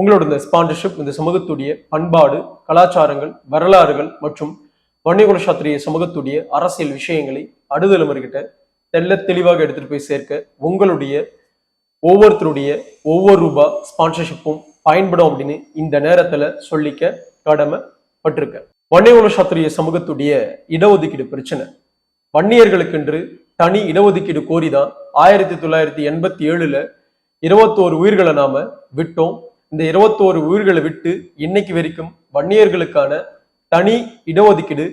உங்களோட இந்த ஸ்பான்சர்ஷிப் இந்த சமூகத்துடைய பண்பாடு கலாச்சாரங்கள் வரலாறுகள் மற்றும் வன்னியகுல சாத்திரிய சமூகத்துடைய அரசியல் விஷயங்களை அடுதலைமர்கிட்ட தெல்ல தெளிவாக எடுத்துட்டு போய் சேர்க்க உங்களுடைய ஒவ்வொருத்தருடைய ஒவ்வொரு ரூபா ஸ்பான்சர்ஷிப்பும் பயன்படும் அப்படின்னு இந்த நேரத்துல சொல்லிக்க கடமைப்பட்டிருக்கேன். வன்னியகுல சாத்திரிய சமூகத்துடைய இடஒதுக்கீடு பிரச்சனை. வன்னியர்களுக்கென்று தனி இடஒதுக்கீடு கோரிதான் ஆயிரத்தி தொள்ளாயிரத்தி எண்பத்தி ஏழுல இருபத்தோரு உயிர்களை நாம விட்டோம். இந்த இருபத்தோரு உயிர்களை விட்டு இன்னைக்கு வரைக்கும் வன்னியர்களுக்கான தனி இடஒதுக்கீடு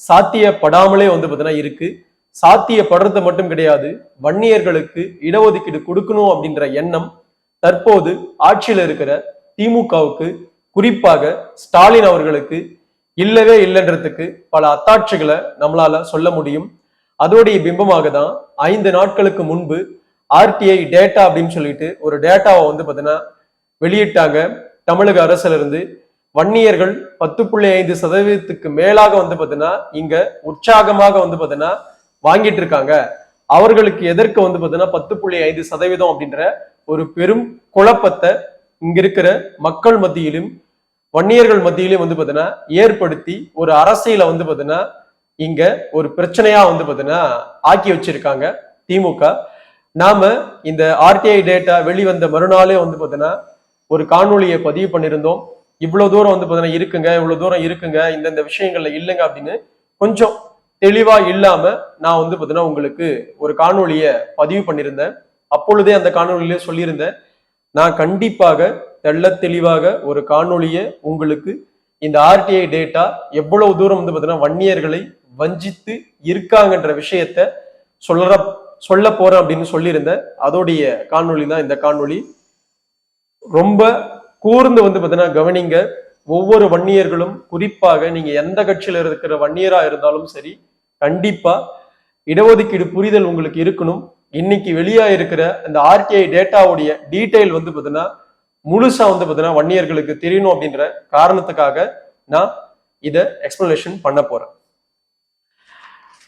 சாத்தியப்படாமலே வந்து பார்த்தீங்கன்னா இருக்கு. சாத்தியப்படுறது மட்டும் கிடையாது வன்னியர்களுக்கு இடஒதுக்கீடு கொடுக்கணும் அப்படின்ற எண்ணம் தற்போது ஆட்சியில் இருக்கிற திமுகவுக்கு குறிப்பாக ஸ்டாலின் அவர்களுக்கு இல்லவே இல்லைன்றதுக்கு பல அத்தாட்சிகளை நம்மளால சொல்ல முடியும். அதோடைய பிம்பமாக தான் ஐந்து நாட்களுக்கு முன்பு ஆர்டிஐ டேட்டா அப்படின்னு சொல்லிட்டு ஒரு டேட்டாவை வந்து பார்த்தீங்கன்னா வெளியிட்டாங்க. தமிழக அரசுல இருந்து வன்னியர்கள் பத்து புள்ளி ஐந்து சதவீதத்துக்கு மேலாக வந்து பார்த்தீங்கன்னா இங்க உற்சாகமாக வந்து பார்த்தீங்கன்னா வாங்கிட்டு இருக்காங்க. அவர்களுக்கு எதற்கு வந்து பார்த்தீங்கன்னா பத்து புள்ளி ஐந்து சதவீதம் அப்படின்ற ஒரு பெரும் குழப்பத்தை இங்க இருக்கிற மக்கள் மத்தியிலும் வன்னியர்கள் மத்தியிலும் வந்து பார்த்தீங்கன்னா ஏற்படுத்தி ஒரு அரசியல வந்து பார்த்தீங்கன்னா இங்க ஒரு பிரச்சனையா வந்து பார்த்தீங்கன்னா ஆக்கி வச்சிருக்காங்க திமுக. நாம இந்த ஆர்டிஐ டேட்டா வெளிவந்த மறுநாளே வந்து பார்த்தீங்கன்னா ஒரு காணொளியை பதிவு பண்ணியிருந்தோம். இவ்வளவு தூரம் வந்து பார்த்தீங்கன்னா இருக்குங்க இவ்வளவு தூரம் இருக்குங்க இந்தந்த விஷயங்கள்ல இல்லைங்க அப்படின்னு கொஞ்சம் தெளிவா இல்லாம நான் வந்து பார்த்தீங்கன்னா உங்களுக்கு ஒரு காணொளியை பதிவு பண்ணியிருந்தேன். அப்பொழுதே அந்த காணொலியிலே சொல்லியிருந்தேன். நான் கண்டிப்பாக தெள்ள தெளிவாக ஒரு காணொளியை உங்களுக்கு இந்த ஆர்டிஐ டேட்டா எவ்வளவு தூரம் வந்து பார்த்தீங்கன்னா வன்னியர்களை வஞ்சித்து இருக்காங்கன்ற விஷயத்த சொல்ற சொல்ல போறேன் அப்படின்னு சொல்லியிருந்தேன். அதோடைய காணொலி தான் இந்த காணொலி ரொம்ப கூர்ந்து வந்து பார்த்தீங்கன்னா கவனிங்க. ஒவ்வொரு வன்னியர்களும் குறிப்பாக நீங்க எந்த கட்சியில இருக்கிற வன்னியரா இருந்தாலும் சரி கண்டிப்பா இடஒதுக்கீடு புரிதல் உங்களுக்கு இருக்கணும். இன்னைக்கு வெளியா இருக்கிற அந்த ஆர்டிஐ டேட்டாவுடைய டீட்டெயில் வந்து பார்த்தீங்கன்னா முழுசா வந்து பார்த்தீங்கன்னா வன்னியர்களுக்கு தெரியணும் அப்படின்ற காரணத்துக்காக நான் இதை எக்ஸ்பிளனேஷன் பண்ண போறேன்.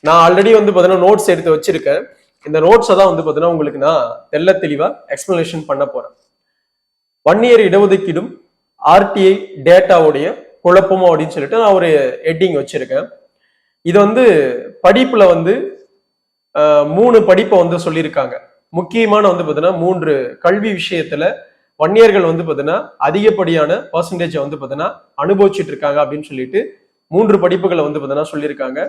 நான் ஆல்ரெடி வந்து பார்த்தீங்கன்னா நோட்ஸ் எடுத்து வச்சிருக்கேன். இந்த நோட்ஸை தான் வந்து பார்த்தீங்கன்னா உங்களுக்கு நான் தெல்ல தெளிவா எக்ஸ்பிளனேஷன் பண்ண போறேன். ஒன் இயர் இடஒதுக்கீடும் ஆர்டிஐ டேட்டாவுடைய குழப்பமோ அப்படின்னு சொல்லிட்டு நான் ஒரு ஹெட்டிங் வச்சிருக்கேன். இது வந்து படிப்புல வந்து மூணு படிப்பை வந்து சொல்லியிருக்காங்க. முக்கியமான வந்து பார்த்தீங்கன்னா மூன்று கல்வி விஷயத்துல வன்னியர்கள் வந்து பார்த்தீங்கன்னா அதிகப்படியான பர்சன்டேஜ் வந்து பார்த்தீங்கன்னா அனுபவிச்சுட்டு இருக்காங்க அப்படின்னு சொல்லிட்டு மூன்று படிப்புகளை வந்து பார்த்தீங்கன்னா சொல்லியிருக்காங்க.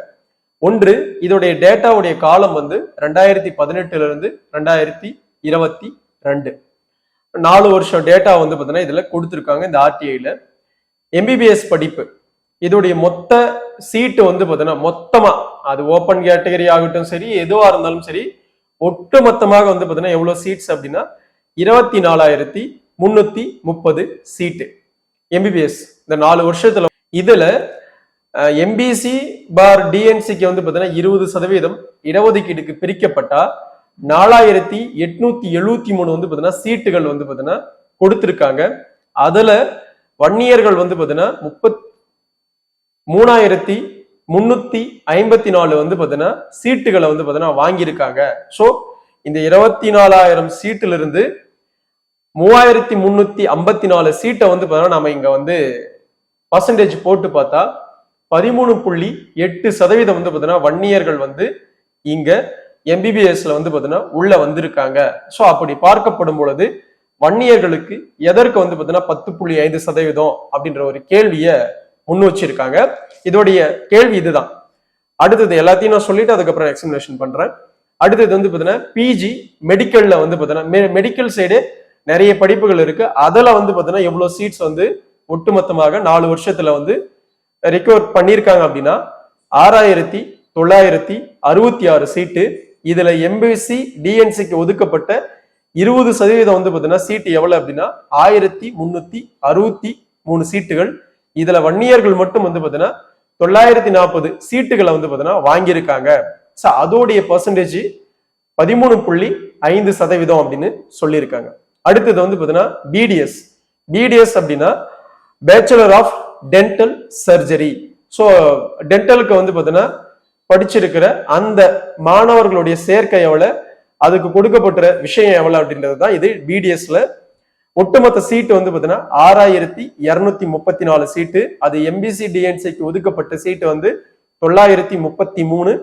ஒன்று இதோடைய டேட்டாவுடைய காலம் வந்து ரெண்டாயிரத்தி பதினெட்டுல இருந்து ரெண்டாயிரத்தி இருபத்தி ரெண்டு. நாலு வருஷம் டேட்டா வந்து பார்த்தீங்கன்னா இதில் கொடுத்துருக்காங்க இந்த ஆர்டிஐயில் எம்பிபிஎஸ் படிப்பு. இதோடைய மொத்த சீட்டு வந்து பார்த்தீங்கன்னா மொத்தமாக அது ஓப்பன் கேட்டகரி ஆகட்டும் சரி எதுவாக இருந்தாலும் சரி ஒட்டு மொத்தமாக வந்து பார்த்தீங்கன்னா எவ்வளோ சீட்ஸ் அப்படின்னா இருபத்தி நாலாயிரத்தி முந்நூற்றி முப்பது சீட்டு எம்பிபிஎஸ் இந்த நாலு வருஷத்தில் இதில் எம்பிசி பார் டிஎன்சிக்கு வந்து பார்த்தீங்கன்னா இருபது சதவீதம் இடஒதுக்கீடுக்கு பிரிக்கப்பட்டால் நாலாயிரத்தி எட்நூத்தி எழுபத்தி மூணு வந்து பார்த்தீங்கன்னா சீட்டுகள் வந்து பார்த்தீங்கன்னா கொடுத்திருக்காங்க. அதுல வன்னியர்கள் வந்து பார்த்தீங்கன்னா முப்பத் மூணாயிரத்தி முன்னூத்தி ஐம்பத்தி நாலு வந்து பார்த்தீங்கன்னா சீட்டுகளை வந்து பார்த்தீங்கன்னா வாங்கியிருக்காங்க. ஸோ இந்த இருபத்தி நாலாயிரம் சீட்டுல இருந்து மூவாயிரத்தி முன்னூத்தி ஐம்பத்தி நாலு சீட்டை வந்து பார்த்தீங்கன்னா நம்ம இங்க வந்து பர்சன்டேஜ் போட்டு பார்த்தா பதிமூணு புள்ளி எட்டு சதவீதம் வந்து பார்த்தீங்கன்னா வன்னியர்கள் வந்து இங்க எம்பிபிஎஸ்ல வந்து பார்த்தீங்கன்னா உள்ள வந்திருக்காங்க. ஸோ அப்படி பார்க்கப்படும் பொழுது வன்னியர்களுக்கு எதற்கு வந்து பார்த்தீங்கன்னா பத்து புள்ளி ஐந்து சதவீதம் அப்படின்ற ஒரு கேள்வியை முன் வச்சிருக்காங்க. இதோடைய கேள்வி இதுதான். அடுத்தது எல்லாத்தையும் நான் சொல்லிட்டு அதுக்கப்புறம் எக்ஸாமினேஷன் பண்றேன். அடுத்தது வந்து பார்த்தீங்கன்னா பிஜி மெடிக்கல்ல வந்து பார்த்தீங்கன்னா மெடிக்கல் சைடு நிறைய படிப்புகள் இருக்கு. அதில் வந்து பார்த்தீங்கன்னா எவ்வளோ சீட்ஸ் வந்து ஒட்டுமொத்தமாக நாலு வருஷத்துல வந்து ரெக்கவர் பண்ணியிருக்காங்க அப்படின்னா ஆறாயிரத்தி தொள்ளாயிரத்தி அறுபத்தி ஆறு சீட்டு இதுல எம்பிசி டிஎன்சிக்கு ஒதுக்கப்பட்ட இருபது சதவீதம் வந்து பார்த்தீங்கன்னா சீட்டு எவ்வளவு அப்படின்னா ஆயிரத்தி முன்னூத்தி அறுபத்தி மூணு சீட்டுகள். இதுல வன்னியர்கள் மட்டும் வந்து பார்த்தீங்கன்னா தொள்ளாயிரத்தி நாற்பது சீட்டுகளை வந்து பார்த்தீங்கன்னா வாங்கியிருக்காங்க. ஸோ அதோடைய பர்சன்டேஜ் பதிமூணு புள்ளி ஐந்து சதவீதம் அப்படின்னு சொல்லியிருக்காங்க. அடுத்தது வந்து பார்த்தீங்கன்னா பிடிஎஸ் பிடிஎஸ் அப்படின்னா bachelor of dental surgery so டென்டலுக்கு வந்து பார்த்தீங்கன்னா படிச்சிருக்கிற அந்த மாணவர்களுடைய சேர்க்கை எவ்வளவு? அதுக்கு கொடுக்கப்பட்ட விஷயம் எவ்வளவு அப்படின்றது தான் இது பிடிஎஸ்ல ஒட்டுமொத்த சீட்டு வந்து பார்த்தீங்கன்னா ஆறாயிரத்தி இருநூத்தி முப்பத்தி நாலு சீட்டு அது எம்பிசி டிஎன்சிக்கு ஒதுக்கப்பட்ட சீட்டு வந்து தொள்ளாயிரத்தி முப்பத்தி மூணு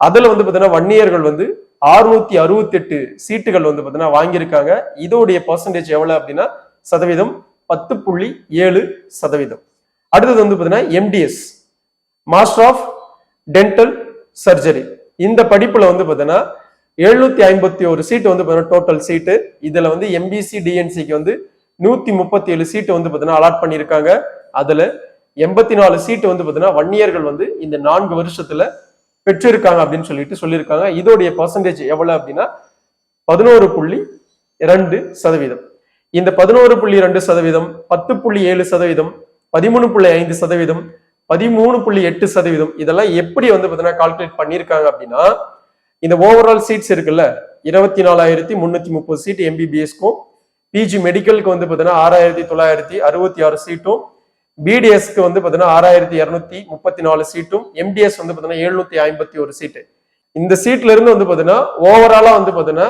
அதுல வந்து பார்த்தீங்கன்னா வன்னியர்கள் வந்து அறுநூத்தி அறுபத்தி எட்டு சீட்டுகள் வந்து பார்த்தீங்கன்னா வாங்கியிருக்காங்க. இதோடைய பர்சன்டேஜ் எவ்வளவு அப்படின்னா சதவீதம் பத்து புள்ளி ஏழு சதவீதம். அடுத்தது வந்து பார்த்தீங்கன்னா MDS master of dental surgery. இந்த படிப்புல வந்து பார்த்தீங்கன்னா எழுநூத்தி ஐம்பத்தி ஒரு சீட்டு வந்து பார்த்தீங்கன்னா டோட்டல் சீட்டு. இதுல வந்து எம்பிசி டிஎன்சிக்கு வந்து நூத்தி முப்பத்தி ஏழு சீட்டு வந்து பார்த்தீங்கன்னா அலாட் பண்ணியிருக்காங்க. அதுல எண்பத்தி நாலு சீட்டு வந்து பார்த்தீங்கன்னா வன்னியர்கள் வந்து இந்த நான்கு வருஷத்துல பெற்றிருக்காங்க அப்படின்னு சொல்லிட்டு சொல்லியிருக்காங்க. இதோடைய பர்சன்டேஜ் எவ்வளவு அப்படின்னா பதினோரு புள்ளி இரண்டு சதவீதம். இந்த பதினோரு புள்ளி ரெண்டு சதவீதம் பத்து புள்ளி ஏழு சதவீதம் பதிமூணு புள்ளி ஐந்து சதவீதம் பதிமூணு புள்ளி எட்டு சதவீதம். இதெல்லாம் எப்படி வந்து பார்த்தீங்கன்னா கால்குலேட் பண்ணியிருக்காங்க அப்படின்னா இந்த ஓவரால் சீட்ஸ் இருக்குல்ல இருபத்தி நாலாயிரத்தி முன்னூத்தி முப்பது சீட் எம்பிபிஎஸ்க்கும் பிஜி மெடிக்கலுக்கு வந்து பார்த்தீங்கன்னா ஆறாயிரத்தி தொள்ளாயிரத்தி அறுபத்தி ஆறு சீட்டும் பிடிஎஸ்க்கு வந்து பார்த்தீங்கன்னா ஆறாயிரத்தி இரநூத்தி முப்பத்தி நாலு சீட்டும் எம்டிஎஸ் வந்து பார்த்தீங்கன்னா எழுநூத்தி ஐம்பத்தி ஒரு சீட்டு இந்த சீட்ல இருந்து வந்து பார்த்தீங்கன்னா ஓவராலா வந்து பார்த்தீங்கன்னா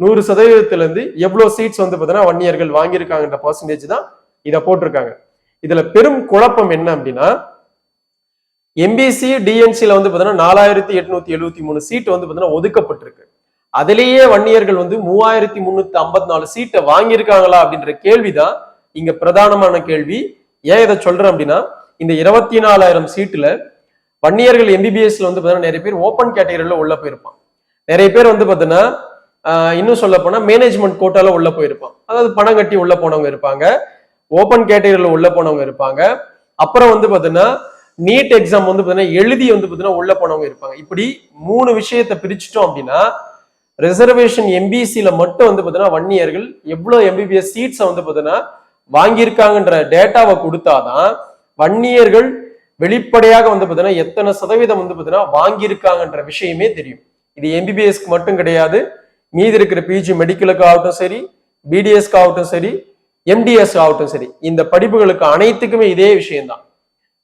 நூறு சதவீதத்துல இருந்து எவ்வளவு சீட்ஸ் வந்து பார்த்தீங்கன்னா வன்னியர்கள் வாங்கியிருக்காங்கன்ற பர்சன்டேஜ் தான் இதை போட்டிருக்காங்க. இதுல பெரும் குழப்பம் என்ன அப்படின்னா எம்பிசி டிஎன்சியில் வந்து பார்த்தீங்கன்னா நாலாயிரத்தி எட்நூத்தி எழுபத்தி மூணு சீட் வந்து பார்த்தீங்கன்னா ஒதுக்கப்பட்டிருக்கு. அதிலேயே வன்னியர்கள் வந்து மூவாயிரத்தி முன்னூத்தி ஐம்பத்தி நாலு சீட்டை வாங்கியிருக்காங்களா அப்படின்ற கேள்விதான் இங்க பிரதானமான கேள்வி. ஏன் இதை சொல்றேன் அப்படின்னா இந்த இருபத்தி நாலாயிரம் சீட்டுல வன்னியர்கள் எம்பிபிஎஸ்ல வந்து பார்த்தீங்கன்னா நிறைய பேர் ஓப்பன் கேட்டகரியில உள்ள போயிருப்பான் நிறைய பேர் வந்து பார்த்தீங்கன்னா இன்னும் சொல்ல போனா மேனேஜ்மெண்ட் கோட்டால உள்ள போயிருப்பான் அதாவது பணம் கட்டி உள்ள போனவங்க இருப்பாங்க. ஓப்பன் கேட்டகரியில உள்ள போனவங்க இருப்பாங்க. அப்புறம் வந்து பார்த்தீங்கன்னா நீட் எக்ஸாம் வந்து பார்த்தீங்கன்னா எழுதி வந்து பார்த்தீங்கன்னா உள்ள போனவங்க இருப்பாங்க. இப்படி மூணு விஷயத்தை பிரிச்சுட்டோம் அப்படின்னா ரிசர்வேஷன் எம்பிசியில மட்டும் வந்து பார்த்தீங்கன்னா வன்னியர்கள் எவ்வளோ எம்பிபிஎஸ் சீட்ஸை வந்து பார்த்தீங்கன்னா வாங்கியிருக்காங்கன்ற டேட்டாவை கொடுத்தாதான் வன்னியர்கள் வெளிப்படையாக வந்து பார்த்தீங்கன்னா எத்தனை சதவீதம் வந்து பார்த்தீங்கன்னா வாங்கியிருக்காங்கன்ற விஷயமே தெரியும். இது எம்பிபிஎஸ்க்கு மட்டும் கிடையாது. மீதி இருக்கிற பிஜி மெடிக்கலுக்கு ஆகட்டும் சரி பிடிஎஸ்க்கு ஆகட்டும் சரி எம்டிஎஸ் ஆகட்டும் சரி இந்த படிப்புகளுக்கு அனைத்துக்குமே இதே விஷயம்தான்.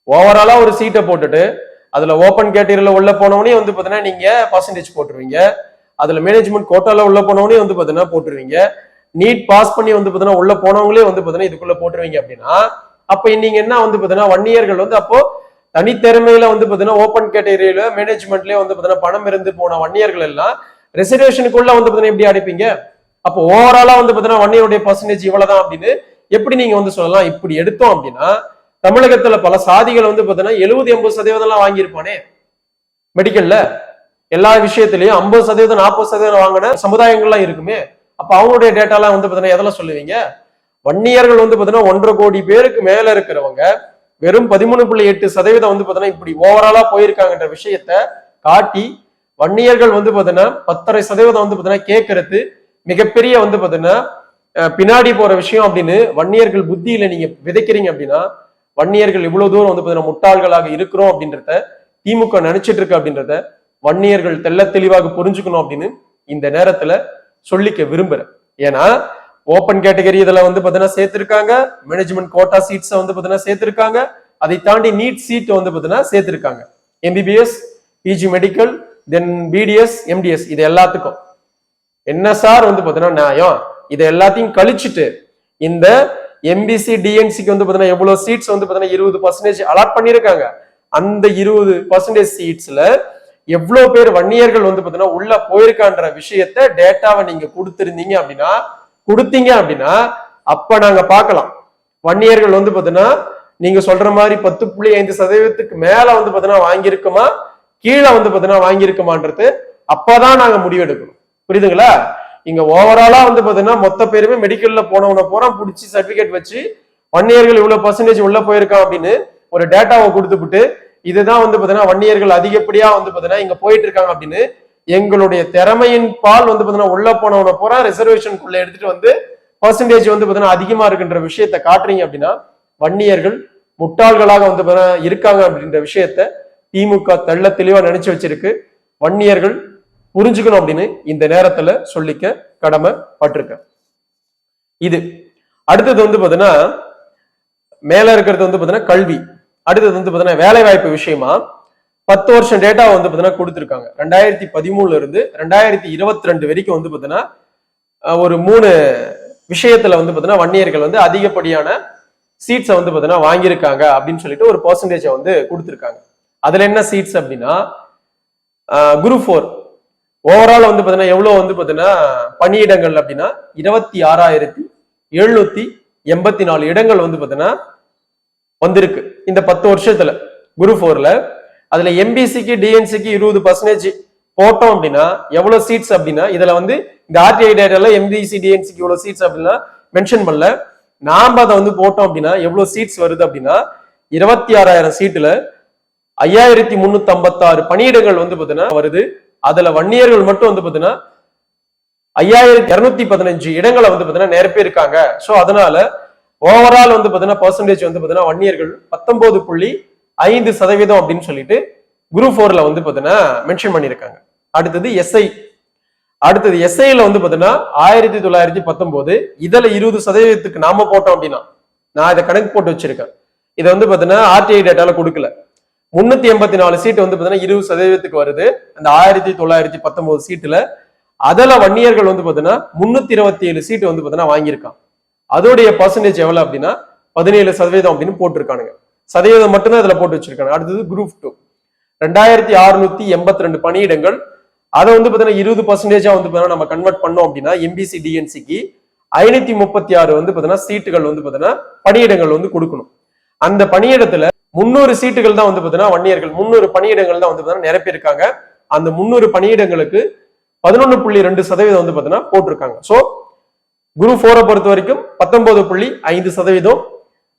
ஓவராலா ஒரு சீட்டை போட்டுட்டு அதுல ஓப்பன் கேட்டகரியில உள்ள போனவனே வந்து பாத்தீங்கன்னா நீங்க பர்சன்டேஜ் போட்டுருவீங்க. அதுல மேனேஜ்மெண்ட் கோட்டால உள்ள போனவனே வந்து பாத்தீங்கன்னா போட்டுருவீங்க. நீட் பாஸ் பண்ணி வந்து பாத்தீங்கன்னா உள்ள போனவங்களே வந்து பாத்தீங்கன்னா இதுக்குள்ள போட்டுருவீங்க அப்படின்னா அப்ப நீங்க என்ன வந்து பாத்தீங்கன்னா ஒன் இயர்கள் வந்து அப்போ தனித்திறமையில வந்து பாத்தீங்கன்னா ஓப்பன் கேட்டகரியில மேனேஜ்மெண்ட்லயே வந்து பாத்தீங்கன்னா பணம் இருந்து போன வன்னியர்கள் எல்லாம் ரிசர்வேஷனுக்குள்ள வந்து பாத்தீங்கன்னா எப்படி அடைப்பீங்க? அப்போ ஓவராலா வந்து பாத்தீங்கன்னா இயருடைய பர்சன்டேஜ் இவ்வளவுதான் அப்படின்னு எப்படி நீங்க வந்து சொல்லலாம்? இப்படி எடுத்தோம் அப்படின்னா தமிழகத்துல பல சாதிகள் வந்து பாத்தீங்கன்னா எழுபது எண்பது சதவீதம் எல்லாம் வாங்கியிருப்பானே. மெடிக்கல்ல எல்லா விஷயத்திலையும் ஐம்பது சதவீதம் நாற்பது சதவீதம் வாங்கின சமுதாயங்கள்லாம் இருக்குமே. அப்ப அவங்களுடைய டேட்டாலாம் வந்து பாத்தீங்கன்னா எதெல்லாம் சொல்லுவீங்க? வன்னியர்கள் வந்து பாத்தீங்கன்னா ஒன்றரை கோடி பேருக்கு மேல இருக்கிறவங்க வெறும் பதிமூணு புள்ளி எட்டு சதவீதம் வந்து பாத்தீங்கன்னா இப்படி ஓவராலா போயிருக்காங்கன்ற விஷயத்த காட்டி வன்னியர்கள் வந்து பாத்தீங்கன்னா பத்தரை சதவீதம் வந்து பாத்தீங்கன்னா கேட்கறது மிகப்பெரிய வந்து பாத்தீங்கன்னா பின்னாடி போற விஷயம் அப்படின்னு வன்னியர்கள் புத்தியில நீங்க விதைக்கிறீங்க அப்படின்னா வன்னியர்கள் இவ்வளவு தூரம் வந்து பார்த்தீங்கன்னா முட்டாள்களாக இருக்கிறோம் அப்படின்றத திமுக நினைச்சிட்டு இருக்கு அப்படின்றத வன்னியர்கள் தெள்ள தெளிவாக புரிஞ்சுக்கணும் அப்படின்னு இந்த நேரத்துல சொல்லிக்க விரும்புறேன். ஏன்னா ஓப்பன் கேட்டகரி இதுல வந்து பாத்தீங்கன்னா சேர்த்திருக்காங்க மேனேஜ்மெண்ட் கோட்டா சீட்ஸை வந்து பாத்தீங்கன்னா சேர்த்திருக்காங்க அதை தாண்டி நீட் சீட் வந்து பாத்தீங்கன்னா சேர்த்திருக்காங்க. MBBS PG medical then BDS MDS இது எல்லாத்துக்கும். என்ன சார் வந்து பாத்தீங்கன்னா நியாயம்? இதை எல்லாத்தையும் கழிச்சுட்டு இந்த எம்பிசி டிஎன்சிக்கு வந்து பாத்தீங்கன்னா எவ்வளவு சீட்ஸ் வந்து பாத்தீங்கன்னா இருபது பர்சன்டேஜ் அலாட் பண்ணியிருக்காங்க. அந்த இருபது பர்சன்டேஜ் சீட்ஸ்ல எவ்வளவு பேர் வன்னியர்கள் வந்து பாத்தீங்கன்னா உள்ள போயிருக்கான்ற விஷயத்த டேட்டாவை நீங்க கொடுத்திருந்தீங்க அப்படின்னா கொடுத்தீங்க அப்படின்னா அப்ப நாங்க பார்க்கலாம். வன்னியர்கள் வந்து பாத்தீங்கன்னா நீங்க சொல்ற மாதிரி பத்து புள்ளி ஐந்து சதவீதத்துக்கு மேல வந்து பாத்தீங்கன்னா வாங்கியிருக்குமா? கீழே வந்து பாத்தீங்கன்னா வாங்கியிருக்குமான்றது அப்பதான் நாங்க முடிவெடுக்கணும். புரியுதுங்களா? இங்க ஓவராலா வந்து பாத்தீங்கன்னா மொத்த பேருமே மெடிக்கல்ல போனவன பூரா பிடிச்சி சர்டிபிகேட் வச்சு வன்னியர்கள் இவ்வளவு பர்சன்டேஜ் உள்ள போயிருக்கான் அப்படின்னு ஒரு டேட்டாவை கொடுத்துவிட்டு இதுதான் வந்து பாத்தீங்கன்னா வன்னியர்கள் அதிகப்படியா வந்து பாத்தீங்கன்னா இங்க போயிட்டு இருக்காங்க அப்படின்னு எங்களுடைய திறமையின் பால் வந்து பாத்தீங்கன்னா உள்ள போனவன பூரா ரிசர்வேஷனுக்குள்ள எடுத்துட்டு வந்து பர்சன்டேஜ் வந்து பாத்தீங்கன்னா அதிகமா இருக்குன்ற விஷயத்த காட்டுறீங்க அப்படின்னா வன்னியர்கள் முட்டாள்களாக வந்து பாத்தீங்கன்னா இருக்காங்க அப்படின்ற விஷயத்த திமுக தெள்ள தெளிவா நினைச்சு வச்சிருக்கு. வன்னியர்கள் புரிஞ்சுக்கணும் அப்படின்னு இந்த நேரத்துல சொல்லிக்க கடமைப்பட்டிருக்கேன். இது. அடுத்தது வந்து பாத்தீங்கன்னா மேல இருக்கிறது வந்து பாத்தீங்கன்னா கல்வி. அடுத்தது வந்து பாத்தீங்கன்னா வேலை வாய்ப்பு விஷயமா பத்து வருஷம் டேட்டா வந்து பாத்தீங்கன்னா கொடுத்துருக்காங்க. ரெண்டாயிரத்தி பதிமூணுல இருந்து ரெண்டாயிரத்தி இருபத்தி ரெண்டு வரைக்கும் வந்து பாத்தீங்கன்னா ஒரு மூணு விஷயத்துல வந்து பாத்தீங்கன்னா வன்னியர்கள் வந்து அதிகப்படியான சீட்ஸை வந்து பாத்தீங்கன்னா வாங்கியிருக்காங்க அப்படின்னு சொல்லிட்டு ஒரு பர்சன்டேஜை வந்து கொடுத்துருக்காங்க. அதுல என்ன சீட்ஸ் அப்படின்னா குரு ஃபோர் ஓவரால் வந்து பார்த்தீங்கன்னா எவ்வளோ வந்து பார்த்தீங்கன்னா பணியிடங்கள் அப்படின்னா இருபத்தி ஆறாயிரத்தி எழுநூத்தி எண்பத்தி நாலு இடங்கள் வந்து பார்த்தீங்கன்னா வந்திருக்கு. இந்த பத்து வருஷத்துல குரு ஃபோர்ல. அதுல எம்பிசிக்கு டிஎன்சிக்கு இருபது பர்சன்டேஜ் போட்டோம் அப்படின்னா எவ்வளவு சீட்ஸ் அப்படின்னா இதுல வந்து இந்த ஆர்டிஐ டேட்டால எம்பிசி டிஎன்சிக்கு இவ்வளவு சீட்ஸ் அப்படின்னா மென்ஷன் பண்ணல. நாம அதை வந்து போட்டோம் அப்படின்னா எவ்வளவு சீட்ஸ் வருது அப்படின்னா இருபத்தி ஆறாயிரம் சீட்டுல ஐயாயிரத்தி முன்னூத்தி ஐம்பத்தாறு பணியிடங்கள் வந்து பார்த்தீங்கன்னா வருது. அதுல வன்னியர்கள் மட்டும் வந்து பாத்தீங்கன்னா ஐயாயிரத்தி இருநூத்தி பதினஞ்சு இடங்களை வந்து பாத்தீங்கன்னா நிரப்பியிருக்காங்க சோ அதனால ஓவரால் வந்து பாத்தீங்கன்னா பர்சன்டேஜ் வந்து பாத்தீங்கன்னா வன்னியர்கள் பத்தொன்பது புள்ளி ஐந்து சதவீதம் அப்படின்னு சொல்லிட்டு குரூப் ஃபோர்ல வந்து பாத்தீங்கன்னா மென்ஷன் பண்ணியிருக்காங்க. அடுத்தது எஸ்ஐ அடுத்தது எஸ்ஐல வந்து பாத்தீங்கன்னா ஆயிரத்தி தொள்ளாயிரத்தி பத்தொன்பது இதுல இருபது சதவீதத்துக்கு நாம போட்டோம் அப்படின்னா நான் இதை கணக்கு போட்டு வச்சிருக்கேன். இதை வந்து பாத்தீங்கன்னா ஆர்டிஐ டேட்டால கொடுக்கல. முன்னூத்தி எண்பத்தி நாலு சீட் வந்து பாத்தீங்கன்னா இருபது சதவீதத்துக்கு வருது. அந்த ஆயிரத்தி தொள்ளாயிரத்தி பத்தொன்பது சீட்டுல அதில் வன்னியர்கள் வந்து பாத்தீங்கன்னா முன்னூத்தி இருபத்தி ஏழு சீட்டு வந்து பாத்தீங்கன்னா வாங்கியிருக்கான். அதோடைய பர்சன்டேஜ் எவ்வளவு அப்படின்னா பதினேழு சதவீதம் அப்படின்னு போட்டிருக்கானுங்க. சதவீதம் மட்டும்தான் இதுல போட்டு வச்சிருக்காங்க. அடுத்தது குரூப் டூ ரெண்டாயிரத்தி அறுநூத்தி எண்பத்தி ரெண்டு பணியிடங்கள். அதை வந்து பாத்தீங்கன்னா இருபது பர்சன்டேஜா வந்து பாத்தீங்கன்னா நம்ம கன்வெர்ட் பண்ணோம் அப்படின்னா எம்பிசி டிஎன்சிக்கு ஐநூத்தி முப்பத்தி ஆறு வந்து பாத்தீங்கன்னா சீட்டுகள் வந்து பாத்தீங்கன்னா பணியிடங்கள் வந்து கொடுக்கணும். அந்த பணியிடத்துல முன்னூறு சீட்டுகள் தான் வந்து பார்த்தீங்கன்னா வன்னியர்கள் முன்னூறு பணியிடங்கள் தான் வந்து பார்த்தீங்கன்னா நிரப்பியிருக்காங்க அந்த முன்னூறு பணியிடங்களுக்கு பதினொன்று புள்ளி ரெண்டு சதவீதம் வந்து பார்த்தீங்கன்னா போட்டிருக்காங்க. ஸோ குரு ஃபோரை பொறுத்த வரைக்கும் பத்தொன்பது புள்ளி ஐந்து சதவீதம்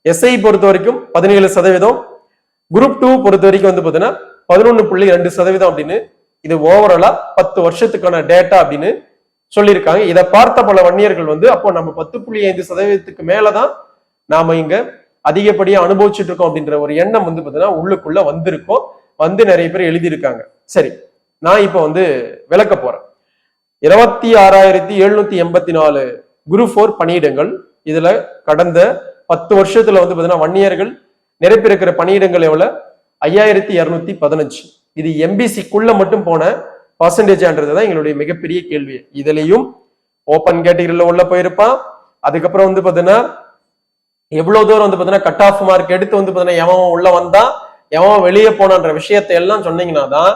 எஸ்ஐ பொறுத்த வரைக்கும் பதினேழு சதவீதம் குரூப் டூ பொறுத்த வரைக்கும் வந்து பார்த்தீங்கன்னா பதினொன்று புள்ளி ரெண்டு சதவீதம் அப்படின்னு இது ஓவராலா பத்து வருஷத்துக்கான டேட்டா அப்படின்னு சொல்லியிருக்காங்க. இதை பார்த்த பல வன்னியர்கள் வந்து அப்போ நம்ம பத்து புள்ளி ஐந்து சதவீதத்துக்கு மேலதான் நாம இங்க அதிகப்படியா அனுபவிச்சுட்டு இருக்கோம் அப்படின்ற ஒரு எண்ணம் வந்து பார்த்தீங்கன்னா உள்ளுக்குள்ள வந்திருக்கோம். வந்து நிறைய பேர் எழுதியிருக்காங்க. சரி நான் இப்போ வந்து விளக்க போறேன். இருபத்தி ஆறாயிரத்தி எழுநூத்தி எண்பத்தி நாலு குரு ஃபோர் பணியிடங்கள். இதுல கடந்த பத்து வருஷத்துல வந்து பார்த்தீங்கன்னா வன்னியர்கள் நிரப்பியிருக்கிற பணியிடங்கள் எவ்வளவு? ஐயாயிரத்தி இரநூத்தி பதினஞ்சு. இது எம்பிசிக்குள்ள மட்டும் போன பர்சன்டேஜான்றது தான் எங்களுடைய மிகப்பெரிய கேள்வி. இதுலேயும் ஓப்பன் கேட்டகரியில் உள்ள போயிருப்பான். அதுக்கப்புறம் வந்து பார்த்தீங்கன்னா எவ்வளவு தூரம் வந்து பாத்தீங்கன்னா கட் ஆஃப் மார்க் எடுத்து வந்து பாத்தீங்கன்னா எவன் உள்ள வந்தா எவன் வெளியே போனான்ற விஷயத்தை எல்லாம் சொன்னீங்கன்னா தான்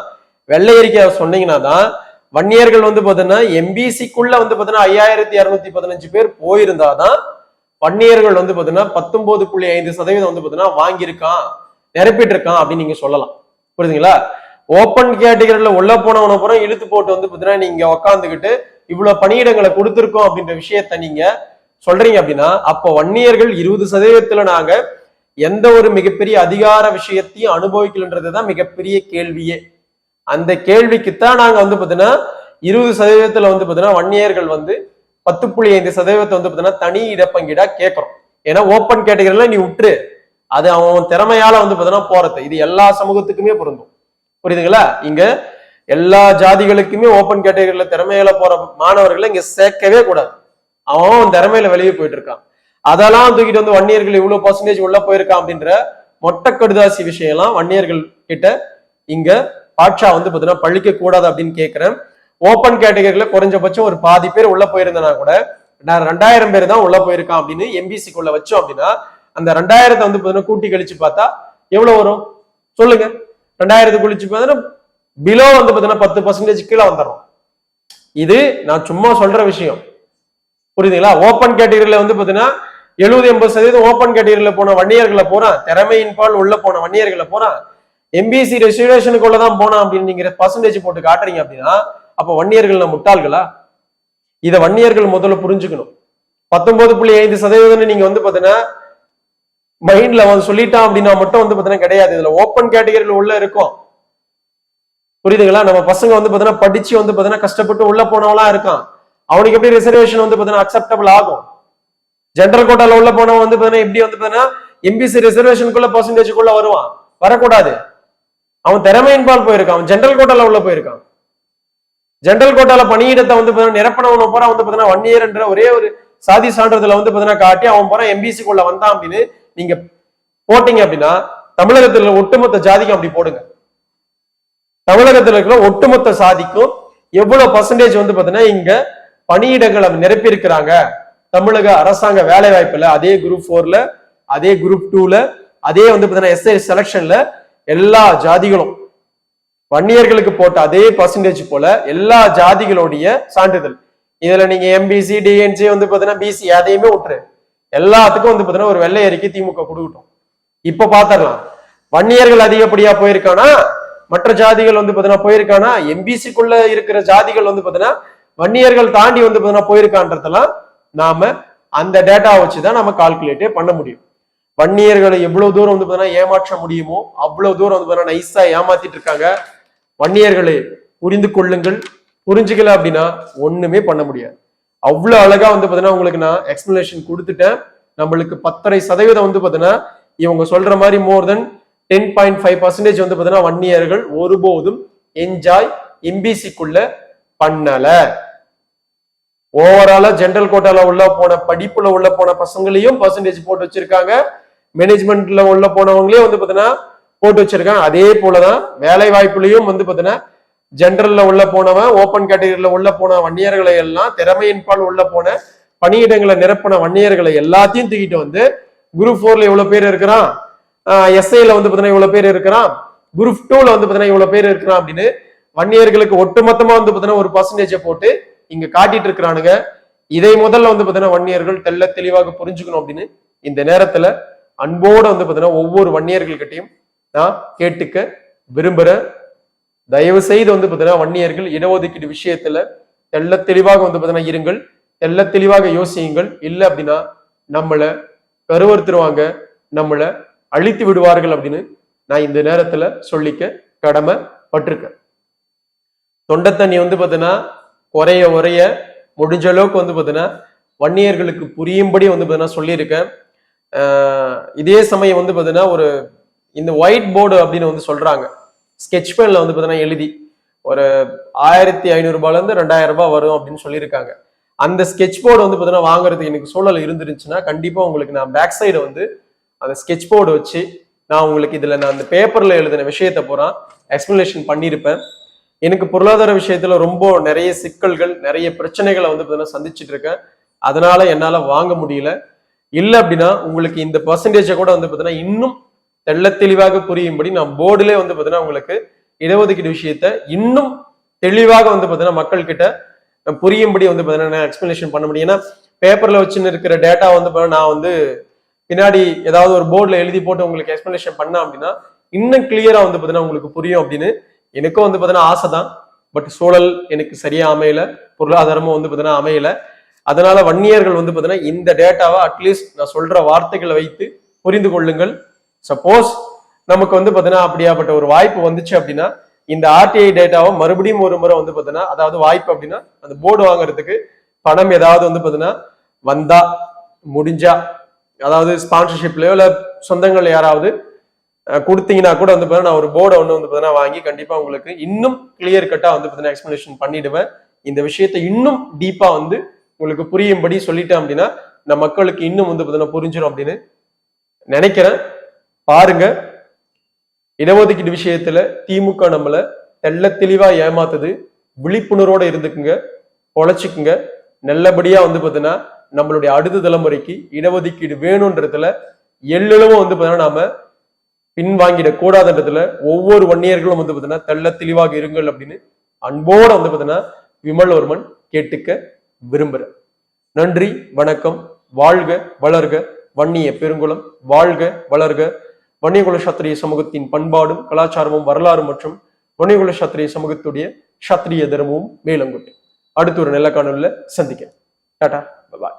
வெள்ளை சொன்னீங்கன்னா தான் வன்னியர்கள் வந்து பாத்தீங்கன்னா எம்பிசிக்குள்ள வந்து பாத்தீங்கன்னா ஐயாயிரத்தி இருநூத்தி பதினஞ்சு பேர் போயிருந்தாதான் வன்னியர்கள் வந்து பாத்தீங்கன்னா பத்தொன்பது புள்ளி ஐந்து சதவீதம் வந்து பாத்தீங்கன்னா வாங்கியிருக்கான் நிரப்பிட்டு இருக்கான் அப்படின்னு நீங்க சொல்லலாம். புரியுதுங்களா? ஓப்பன் கேட்டகரியில உள்ள போனவன புறம் இழுத்து போட்டு வந்து பாத்தீங்கன்னா நீங்க உக்காந்துக்கிட்டு இவ்வளவு பணியிடங்களை கொடுத்துருக்கோம் அப்படின்ற விஷயத்த நீங்க சொல்றீங்க அப்படின்னா அப்போ வன்னியர்கள் இருபது சதவீதத்துல நாங்க எந்த ஒரு மிகப்பெரிய அதிகார விஷயத்தையும் அனுபவிக்கலன்றது தான் மிகப்பெரிய கேள்வியே. அந்த கேள்விக்குத்தான் நாங்க வந்து பாத்தீங்கன்னா இருபது சதவீதத்துல வந்து பாத்தீங்கன்னா வன்னியர்கள் வந்து பத்து புள்ளி ஐந்து சதவீதத்தை வந்து பாத்தீங்கன்னா தனி இடப்பங்கீடா கேட்கறோம். ஏன்னா ஓப்பன் கேட்டகரியில நீ விட்டுரு அது அவன் திறமையால வந்து பாத்தீங்கன்னா போறது. இது எல்லா சமூகத்துக்குமே பொருந்தும். புரியுதுங்களா? இங்க எல்லா ஜாதிகளுக்குமே ஓப்பன் கேட்டகரியில திறமையில போற மாணவர்களை இங்க சேர்க்கவே கூடாது. அவன் அவன் திறமையில வெளியே போயிட்டு இருக்கான் அதெல்லாம் தூக்கிட்டு வந்து வன்னியர்கள் இவ்வளவு பர்சன்டேஜ் உள்ள போயிருக்கான் அப்படின்ற மொட்டை கடுதாசி விஷயம் எல்லாம் வன்னியர்கள் கிட்ட இங்க பாட்ஷா வந்து பாத்தீங்கன்னா பழிக்க கூடாது அப்படின்னு கேட்கிறேன் ஓப்பன் கேட்டகரியில குறைஞ்சபட்சம் ஒரு பாதி பேர் உள்ள போயிருந்தனா கூட நான் ரெண்டாயிரம் பேர் தான் உள்ள போயிருக்கான் அப்படின்னு எம்பிசிக்குள்ள வச்சோம் அப்படின்னா அந்த ரெண்டாயிரத்தை வந்து பாத்தீங்கன்னா கூட்டி கழிச்சு பார்த்தா எவ்வளவு வரும்? சொல்லுங்க. ரெண்டாயிரத்து கழிச்சு பார்த்தீங்கன்னா பிலோ வந்து பாத்தீங்கன்னா பத்து பர்சன்டேஜ் கீழே வந்துடும் இது நான் சும்மா சொல்ற விஷயம். புரியுதுங்களா? ஓப்பன் கேட்டகரியில வந்து பாத்தீங்கன்னா எழுபது எண்பது சதவீதம் ஓப்பன் கேட்டகரியில போன வன்னியர்களை போறான். திறமையின் பால் உள்ள போன வன்னியர்களை போறான். எம்பிசி ரெசர்வேஷனுக்குள்ள தான் போனான் அப்படின்னு நீங்க பர்சன்டேஜ் போட்டு காட்டுறீங்க அப்படின்னா அப்ப வன்னியர்கள் முட்டாள்களா? இத வன்னியர்கள் முதல்ல புரிஞ்சுக்கணும். பத்தொன்பது புள்ளி ஐந்து சதவீதம் நீங்க வந்து பாத்தீங்கன்னா மைண்ட்ல வந்து சொல்லிட்டான் அப்படின்னா மட்டும் வந்து பாத்தீங்கன்னா கிடையாது. இதுல ஓப்பன் கேட்டகரியில உள்ள இருக்கும். புரியுதுங்களா? நம்ம பசங்க வந்து பாத்தீங்கன்னா படிச்சு வந்து பாத்தீங்கன்னா கஷ்டப்பட்டு உள்ள போனவெல்லாம் இருக்கான். அவனுக்கு எப்படி ரிசர்வேஷன் வந்து பாத்தீங்கன்னா அக்செப்டபிள் ஆகும்? ஜென்ரல் கோட்டால உள்ள போனவன் வந்து பாத்தீங்கன்னா எப்படி வந்து பாத்தீங்கன்னா எம்பிசி ரிசர்வேஷனுக்குள்ள பர்சன்டேஜுக்குள்ள வருவான்? வரக்கூடாது. அவன் திறமையின்பால் போயிருக்கான். அவன் ஜென்ரல் கோட்டால உள்ள போயிருக்கான். ஜென்ரல் கோட்டால பணியிடத்தை வந்து பாத்தீங்கன்னா நிரப்பணவன பூரா வந்து பாத்தீங்கன்னா ஒன் இயர் என்ற ஒரே ஒரு சாதி சான்றிதழ வந்து பாத்தீங்கன்னா காட்டி அவன் பூரா எம்பிசி குள்ள வந்தான் அப்படின்னு நீங்க போட்டீங்க அப்படின்னா தமிழகத்துல ஒட்டுமொத்த ஜாதிக்கும் அப்படி போடுங்க. தமிழகத்துல இருக்கிற ஒட்டுமொத்த சாதிக்கும் எவ்வளவு பர்சன்டேஜ் வந்து பாத்தீங்கன்னா இங்க பணியிடங்களை நிரப்பியிருக்கிறாங்க. தமிழக அரசாங்க வேலை வாய்ப்புல அதே குரூப் ஃபோர்ல அதே குரூப் டூல அதே வந்து பார்த்தீங்கன்னா எஸ்ஐ செலக்ஷன்ல எல்லா ஜாதிகளும் வன்னியர்களுக்கு போட்ட அதே பர்சன்டேஜ் போல எல்லா ஜாதிகளுடைய சான்றிதழ். இதுல நீங்க எம்பிசி டிஎன்சி வந்து பாத்தீங்கன்னா பிசி அதையுமே விட்டுரு. எல்லாத்துக்கும் வந்து பாத்தீங்கன்னா ஒரு வெள்ளை அறிக்கை திமுக கொடுக்கட்டும். இப்ப பாத்திரலாம். வன்னியர்கள் அதிகப்படியா போயிருக்கானா? மற்ற ஜாதிகள் வந்து பாத்தீங்கன்னா போயிருக்கானா? எம்பிசிக்குள்ள இருக்கிற ஜாதிகள் வந்து பாத்தீங்கன்னா வன்னியர்கள் தாண்டி வந்து பாத்தீங்கன்னா போயிருக்கான்றதெல்லாம் நாம அந்த டேட்டாவை வச்சுதான் நம்ம கால்குலேட்டே பண்ண முடியும். வன்னியர்களை எவ்வளவு தூரம் வந்து பார்த்தீங்கன்னா ஏமாற்ற முடியுமோ அவ்வளவு தூரம் வந்து பார்த்தீங்கன்னா நைஸா ஏமாத்திட்டு இருக்காங்க. வன்னியர்களை புரிந்து கொள்ளுங்கள். புரிஞ்சுக்கல அப்படின்னா ஒண்ணுமே பண்ண முடியாது. அவ்வளவு அழகா வந்து பார்த்தீங்கன்னா உங்களுக்கு நான் எக்ஸ்பிளனேஷன் கொடுத்துட்டேன். நம்மளுக்கு பத்தரை சதவீதம் வந்து பார்த்தீங்கன்னா இவங்க சொல்ற மாதிரி more then ten point five percentage வந்து பார்த்தீங்கன்னா வன்னியர்கள் ஒருபோதும் என்ஜாய் எம்பிசிக்குள்ள பண்ணல. ஓவராலா ஜென்ரல் கோட்டால உள்ள போன படிப்புல உள்ள போன பசங்களையும் பர்சன்டேஜ் போட்டு வச்சிருக்காங்க. மேனேஜ்மெண்ட்ல உள்ள போனவங்களையும் வந்து பாத்தீங்கன்னா போட்டு வச்சிருக்காங்க. அதே போலதான் வேலை வாய்ப்புலயும் வந்து பாத்தீங்கன்னா ஜென்ரல்ல உள்ள போனவன் ஓப்பன் கேட்டகரியில உள்ள போன வன்னியர்களை எல்லாம் திறமையின்பால் உள்ள போன பணியிடங்களை நிரப்பின வன்னியர்களை எல்லாத்தையும் தூக்கிட்டு வந்து குரூப் ஃபோர்ல எவ்வளவு பேர் இருக்கிறான். எஸ்ஐல வந்து பாத்தீங்கன்னா இவ்வளவு பேர் இருக்கிறான். குரூப் டூல வந்து பாத்தீங்கன்னா இவ்வளவு பேர் இருக்கிறான் அப்படின்னு வன்னியர்களுக்கு ஒட்டுமொத்தமா வந்து பாத்தீங்கன்னா ஒரு பர்சன்டேஜை போட்டு இங்க காட்டிட்டு இருக்கிறானுங்க. இதை முதல்ல வந்து பாத்தீங்கன்னா வன்னியர்கள் தெல்ல தெளிவாக புரிஞ்சுக்கணும் அப்படின்னு இந்த நேரத்துல அன்போட வந்து பாத்தீங்கன்னா ஒவ்வொரு வன்னியர்கள்கிட்டையும் நான் கேட்டுக்க விரும்புறேன். தயவு செய்து வந்து பாத்தீங்கன்னா வன்னியர்கள் இடஒதுக்கீடு விஷயத்துல தெல்ல தெளிவாக வந்து பாத்தீங்கன்னா இருங்கள். தெல்ல தெளிவாக யோசியுங்கள். இல்லை அப்படின்னா நம்மள கருவறுத்துருவாங்க. நம்மள அழித்து விடுவார்கள் அப்படின்னு நான் இந்த நேரத்துல சொல்லிக்க கடமைப்பட்டிருக்கேன். தொண்டை தண்ணி வந்து பாத்தீங்கன்னா குறைய உறைய முடிஞ்ச அளவுக்கு வந்து பார்த்தீங்கன்னா வன்னியர்களுக்கு புரியும்படி வந்து பார்த்தீங்கன்னா சொல்லியிருக்கேன். இதே சமயம் வந்து பார்த்தீங்கன்னா ஒரு இந்த ஒயிட் போர்டு அப்படின்னு வந்து சொல்றாங்க. ஸ்கெட்ச் பென்ல வந்து பார்த்தீங்கன்னா எழுதி ஒரு ஆயிரத்தி ஐநூறுரூபாலேருந்து ரெண்டாயிரம் ரூபாய் வரும் அப்படின்னு சொல்லியிருக்காங்க. அந்த ஸ்கெட்ச் போர்டு வந்து பார்த்தீங்கன்னா வாங்குறதுக்கு எனக்கு சூழல் இருந்துருச்சுன்னா கண்டிப்பாக உங்களுக்கு நான் பேக் சைடு வந்து அந்த ஸ்கெட்ச் போர்டு வச்சு நான் உங்களுக்கு இதில் நான் அந்த பேப்பரில் எழுதின விஷயத்தை பூரா எக்ஸ்பிளனேஷன் பண்ணியிருப்பேன். எனக்கு பொருளாதார விஷயத்துல ரொம்ப நிறைய சிக்கல்கள் நிறைய பிரச்சனைகளை வந்து பார்த்தீங்கன்னா சந்திச்சுட்டு இருக்கேன். அதனால என்னால வாங்க முடியல. இல்ல அப்படின்னா உங்களுக்கு இந்த பர்சன்டேஜை கூட வந்து பார்த்தீங்கன்னா இன்னும் தெள்ள தெளிவாக புரியும்படி நான் போர்டுலேயே வந்து பார்த்தீங்கன்னா உங்களுக்கு இடஒதுக்கீடு விஷயத்த இன்னும் தெளிவாக வந்து பார்த்தீங்கன்னா மக்கள் கிட்ட புரியும்படி வந்து பார்த்தீங்கன்னா நான் எக்ஸ்பிளனேஷன் பண்ண முடியும். ஏன்னா பேப்பர்ல வச்சுன்னு இருக்கிற டேட்டா வந்து பாத்தீங்கன்னா நான் வந்து பின்னாடி ஏதாவது ஒரு போர்டில் எழுதி போட்டு உங்களுக்கு எக்ஸ்பிளனேஷன் பண்ணேன் அப்படின்னா இன்னும் கிளியரா வந்து பார்த்தீங்கன்னா உங்களுக்கு புரியும் அப்படின்னு எனக்கும் வந்து பார்த்தீங்கன்னா ஆசை தான் பட் சூழல் எனக்கு சரியா அமையல. பொருளாதாரமும் வந்து பார்த்தீங்கன்னா அமையல. அதனால வன்னியர்கள் வந்து பார்த்தீங்கன்னா இந்த டேட்டாவை அட்லீஸ்ட் நான் சொல்ற வார்த்தைகளை வைத்து புரிந்து கொள்ளுங்கள். சப்போஸ் நமக்கு வந்து பார்த்தீங்கன்னா அப்படியாப்பட்ட ஒரு வாய்ப்பு வந்துச்சு அப்படின்னா இந்த ஆர்டிஐ டேட்டாவை மறுபடியும் ஒரு முறை வந்து பார்த்தீங்கன்னா அதாவது வாய்ப்பு அப்படின்னா அந்த போர்டு வாங்குறதுக்கு பணம் ஏதாவது வந்து பார்த்தீங்கன்னா வந்தா முடிஞ்சா அதாவது ஸ்பான்சர்ஷிப்லயோ இல்ல சொந்தங்கள் யாராவது கொடுத்தீங்கன்னா கூட வந்து பாத்தீங்கன்னா நான் ஒரு போர்டை ஒன்று வந்து பாத்தீங்கன்னா வாங்கி கண்டிப்பா உங்களுக்கு இன்னும் கிளியர் கட்டாக வந்து பார்த்தீங்கன்னா எக்ஸ்பிளனேஷன் பண்ணிடுவேன். இந்த விஷயத்தை இன்னும் டீப்பா வந்து உங்களுக்கு புரியும்படி சொல்லிட்டேன் அப்படின்னா நம்ம மக்களுக்கு இன்னும் வந்து பார்த்தீங்கன்னா புரிஞ்சிடும் அப்படின்னு நினைக்கிறேன். பாருங்க. இடஒதுக்கீடு விஷயத்துல திமுக நம்மள தெள்ள தெளிவா ஏமாத்துது. விழிப்புணர்வோட இருந்துக்குங்க. பொழைச்சிக்குங்க. நல்லபடியா வந்து பார்த்தீங்கன்னா நம்மளுடைய அடுத்த தலைமுறைக்கு இடஒதுக்கீடு வேணுன்றதுல எல்லளவும் வந்து பார்த்தீங்கன்னா நாம பின்வாங்கிட கூடாதுன்றதுல ஒவ்வொரு வன்னியர்களும் வந்து பாத்தீங்கன்னா தெள்ள தெளிவாக இருங்கள் அப்படின்னு அன்போட வந்து பாத்தீங்கன்னா விமல்வர்மன் கேட்டுக்க விரும்புறேன் நன்றி வணக்கம் வாழ்க வளர்க வன்னிய பெருங்குளம் வாழ்க வளர்க. வன்னியகுல சத்திரிய சமூகத்தின் பண்பாடும் கலாச்சாரமும் வரலாறு மற்றும் வன்னியகுல சத்திரிய சமூகத்துடைய சத்திரிய தர்மமும் மேலங்குட்டு அடுத்து ஒரு நல்ல காணொலியில் சந்திக்கிறேன் டாடா பாய்